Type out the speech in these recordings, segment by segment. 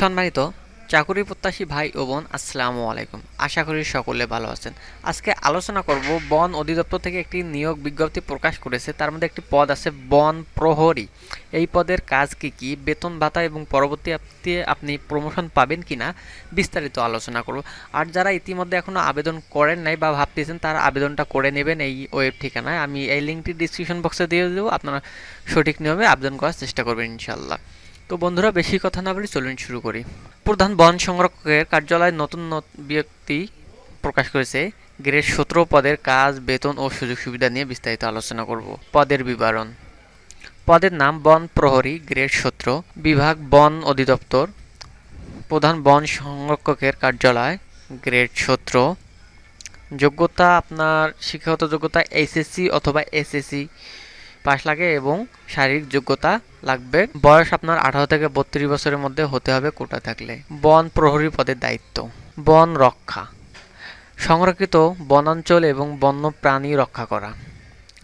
সম্মানিত চাকুরি প্রত্যাশী ভাই ও বোন, আসসালামু আলাইকুম। আশা করি সকলে ভালো আছেন। আজকে আলোচনা করব বন অধিদপ্তর থেকে একটি নিয়োগ বিজ্ঞপ্তি প্রকাশ করেছে। তার মধ্যে একটি পদ আছে বন প্রহরী। এই পদের কাজ কি কি? বেতন ভাতা এবং পরবর্তীতে আপনি প্রমোশন পাবেন কিনা? বিস্তারিত আলোচনা করব। আর যারা ইতিমধ্যে এখনও আবেদন করেন নাই বা ভাবতেছেন, তারা আবেদনটা করে নেবেন এই ওয়েব ঠিকানায়। আমি এই লিঙ্কটি ডিসক্রিপশন বক্সে দিয়ে দেবো। আপনারা সঠিক নিয়মে আবেদন করার চেষ্টা করবেন ইনশাল্লাহ তো বন্ধুরা, বেশি কথা না বলে চলুন শুরু করি। প্রধান বন সংরক্ষকের কার্যালয় নতুন নত- ব্যক্তি প্রকাশ করেছে। গ্রেড সতেরো পদের কাজ, বেতন ও সুযোগ সুবিধা নিয়ে বিস্তারিত আলোচনা করব। পদের বিবরণ। পদের নাম বন প্রহরী, গ্রেড সতেরো, বিভাগ বন অধিদপ্তর। প্রধান বন সংরক্ষকের কার্যালয়, গ্রেড সতেরো। যোগ্যতা আপনার শিক্ষাগত যোগ্যতা এইচএসসি অথবা এসএসসি। পাশ লাগে এবং শারীরিক যোগ্যতা লাগবে। বয়স আপনার আঠারো থেকে বত্রিশ বছরের মধ্যে হতে হবে কোটা থাকলে। বন প্রহরী পদের দায়িত্ব। বন রক্ষা। সংরক্ষিত বনাঞ্চল এবং বন্য প্রাণী রক্ষা করা।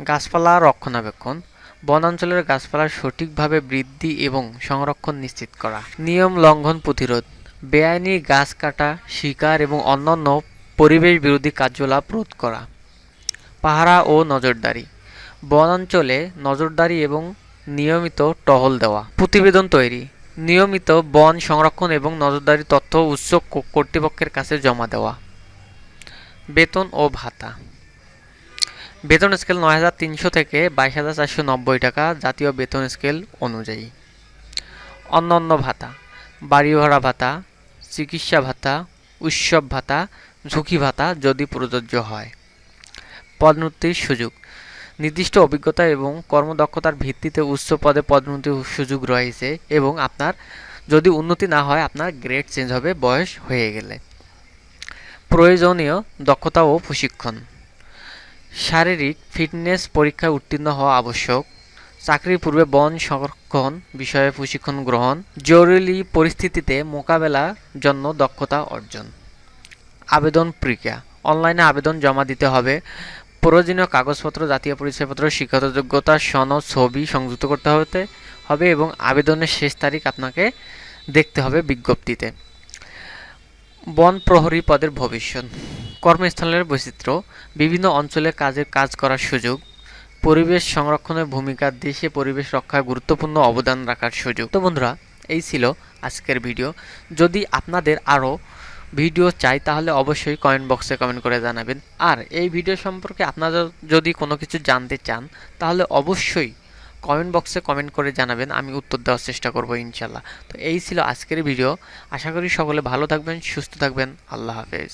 গাছপালা রক্ষণাবেক্ষণ। বনাঞ্চলের গাছপালা সঠিকভাবে বৃদ্ধি এবং সংরক্ষণ নিশ্চিত করা। নিয়ম লঙ্ঘন প্রতিরোধ। বেআইনি গাছ কাটা, শিকার এবং অন্যান্য পরিবেশ বিরোধী কার্যকলাপ রোধ করা। পাহারা ও নজরদারি। বনাঞ্চলে নজরদারি এবং নিয়মিত টহল দেওয়া। প্রতিবেদন তৈরি। নিয়মিত বন সংরক্ষণ এবং নজরদারি তথ্য উচ্চ কর্তৃপক্ষের কাছে জমা দেওয়া। বেতন ও ভাতা। বেতন স্কেল নয় হাজার তিনশো থেকে বাইশ হাজার চারশো নব্বই টাকা জাতীয় বেতন স্কেল অনুযায়ী। অন্যান্য ভাতা। বাড়ি ভাড়া ভাতা, চিকিৎসা ভাতা, উৎসব ভাতা, ঝুঁকি ভাতা যদি প্রযোজ্য হয়। পদোন্নতির সুযোগ। নির্দিষ্ট অভিজ্ঞতা এবং কর্মদক্ষতার ভিত্তিতে উচ্চ পদে পদোন্নতির সুযোগ রয়েছে এবং আপনার, যদি উন্নতি না হয়, আপনার গ্রেড চেঞ্জ হবে, বয়স হয়ে গেলে। প্রয়োজনীয় দক্ষতা ও প্রশিক্ষণ। শারীরিক ফিটনেস পরীক্ষায় উত্তীর্ণ হওয়া আবশ্যক। চাকরির পূর্বে বন সংরক্ষণ বিষয়ে প্রশিক্ষণ গ্রহণ। জরুরি পরিস্থিতিতে মোকাবেলার জন্য দক্ষতা অর্জন। আবেদন প্রক্রিয়া। অনলাইনে আবেদন জমা দিতে হবে। প্রয়োজনীয় কাগজপত্র, জাতীয় পরিচয়পত্র, শিক্ষাগত যোগ্যতা, সনদ, ছবি সংযুক্ত করতে হতে হবে এবং আবেদনের শেষ তারিখ আপনাকে দেখতে হবে বিজ্ঞপ্তিতে। বন প্রহরী পদের ভবিষ্যৎ। কর্মস্থলের বৈচিত্র্য, বিভিন্ন অঞ্চলে কাজের কাজ করার সুযোগ, পরিবেশ সংরক্ষণের ভূমিকা, দেশে পরিবেশ রক্ষায় গুরুত্বপূর্ণ অবদান রাখার সুযোগ। তো বন্ধুরা, এই ছিল আজকের ভিডিও। যদি আপনাদের আরও ভিডিও চাই তাহলে অবশ্যই কমেন্ট বক্সে কমেন্ট করে জানাবেন। আর এই ভিডিও সম্পর্কে আপনারা যদি কোনো কিছু জানতে চান, তাহলে অবশ্যই কমেন্ট বক্সে কমেন্ট করে জানাবেন, আমি উত্তর দেওয়ার চেষ্টা করব ইনশাল্লাহ। তো এই ছিল আজকের ভিডিও। আশা করি সকলে ভালো থাকবেন, সুস্থ থাকবেন। আল্লাহ হাফেজ।